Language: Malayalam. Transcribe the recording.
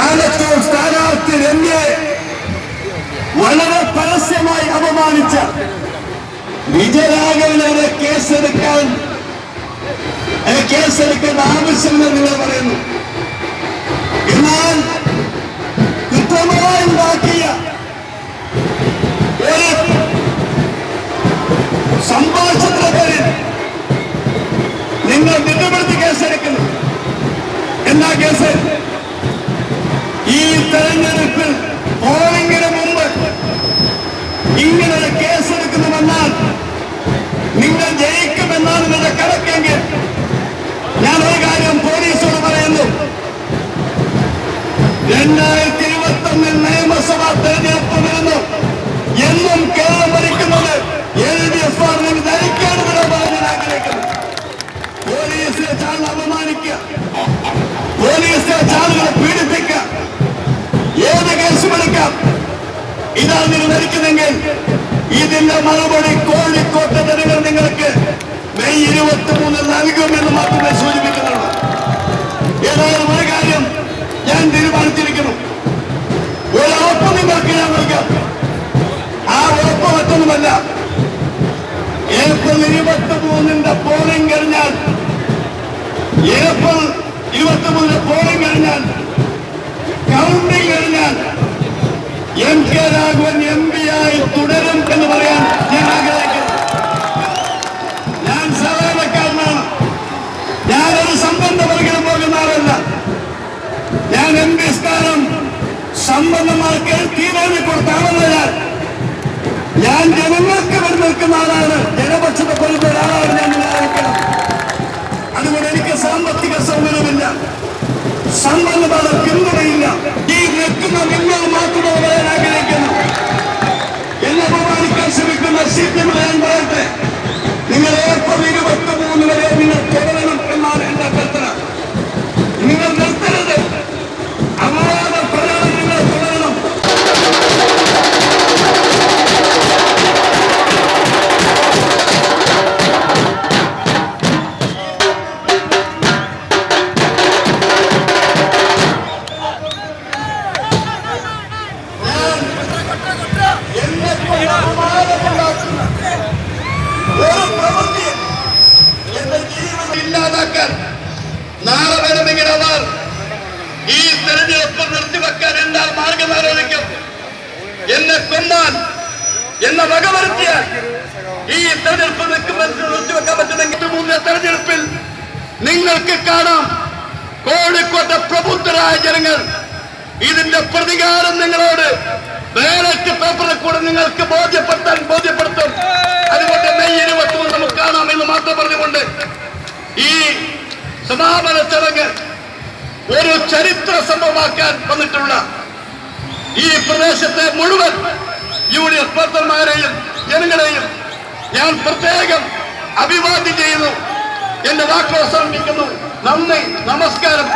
ആലത്തൂർ സ്ഥാനാർത്ഥി രമ്യെ വളരെ പരസ്യമായി അപമാനിച്ച വിജയരാഘവനെതിരെ കേസെടുക്കാൻ കേസെടുക്കേണ്ട ആവശ്യമില്ലെന്ന് നിങ്ങൾ പറയുന്നു. രണ്ടായിരത്തി ഇരുപത്തി ഒന്നിൽ നിയമസഭാ തെരഞ്ഞെടുപ്പ് വരുന്നു എന്നും കേരളം ഭരിക്കുന്നത് എൽ ഡി എഫ് ആണെന്ന് ധരിക്കാൻ ഞാൻ ആഗ്രഹിക്കുന്നു. പോലീസിനെ ചാനൽ അപമാനിക്കുക. പോലീസിനെ ചാനലുകളെ പീഡിപ്പിക്കുക. ഏത് കേസ് വിളിക്കാം ഇതാണ് നിങ്ങൾ ധരിക്കുന്നെങ്കിൽ ഇതിന്റെ മറുപടി കോഴിക്കോട്ടെ ജനങ്ങൾ നിങ്ങൾക്ക് മെയ് ഇരുപത്തി മൂന്നിൽ നൽകുമെന്ന് മാത്രമേ ഞാൻ തീരുമാനിച്ചിരിക്കുന്നു. ഒരു ഉറപ്പ് നിങ്ങൾക്ക് ഞാൻ നൽകാം. ആ ഉറപ്പ് മറ്റൊന്നുമല്ല. ഏപ്രിൽ ഇരുപത്തി മൂന്നിന്റെ പോളിംഗ് കഴിഞ്ഞാൽ ഏപ്രിൽ ഇരുപത്തി മൂന്നിന്റെ പോളിംഗ് കഴിഞ്ഞാൽ കൗണ്ടിംഗ് കഴിഞ്ഞാൽ M K Raghavan M P ആയി തുടരും എന്ന് പറയാൻ സമ്പന്നമാർക്ക് തീരുമാനി കൊടുത്ത ആളല്ല ഞാൻ ജനങ്ങൾക്ക് വരെ നിൽക്കുന്ന ആളാണ്. ജനപക്ഷത്തെ കൊല്ലുന്ന ഒരാളാണ് ഞാൻ നിലനിൽക്കണം അതുകൊണ്ട് എനിക്ക് സാമ്പത്തിക സൗകര്യമില്ല. സമ്പന്നമാണ് പിന്തുണയില്ല. ഈ നിൽക്കുന്ന നിങ്ങൾ മാത്രമേ പറയാൻ ആഗ്രഹിക്കുന്നു. എന്നെ ബഹുമാനിക്കാൻ ശ്രമിക്കുന്ന സീറ്റുകൾ ഞാൻ പറയട്ടെ. നിങ്ങൾ ഏപ്രിൽ ഇരുപത്തി മൂന്ന് വരെ നിങ്ങൾ നാളെ വരുമെങ്കിൽ അവർ ഈ തെരഞ്ഞെടുപ്പ് നിർത്തിവെക്കാൻ എന്താ മാർഗം ആരോപിക്കും എന്നെ കൊന്നാൽ എന്നെ വകവരുത്തിയാൽ ഈ തെരഞ്ഞെടുപ്പ് നിർത്തിവെക്കാൻ പറ്റുമെങ്കിൽ മൂന്ന് തെരഞ്ഞെടുപ്പിൽ നിങ്ങൾക്ക് കാണാം കോഴിക്കോട്ടെ പ്രബുദ്ധരായ ജനങ്ങൾ. ഇതിന്റെ പ്രതികാരം നിങ്ങളോട് ബാലറ്റ് പേപ്പറിൽ കൂടെ നിങ്ങൾക്ക് ബോധ്യപ്പെടുത്താൻ ബോധ്യപ്പെടുത്തും. അതുകൊണ്ട് മെയ് ഇരുപത്തി നമുക്ക് കാണാം എന്ന് മാത്രം പറഞ്ഞുകൊണ്ട് ഈ സമാപന ചടങ്ങ് ഒരു ചരിത്ര സംഭവമാക്കാൻ വന്നിട്ടുള്ള ഈ പ്രദേശത്തെ മുഴുവൻ യൂണിയൻ പ്രവർത്തകന്മാരെയും ജനങ്ങളെയും ഞാൻ പ്രത്യേകം അഭിവാദ്യം ചെയ്യുന്നു. എന്റെ വാക്കുകൾ അവസാനിപ്പിക്കുന്നു. നന്ദി നമസ്കാരം.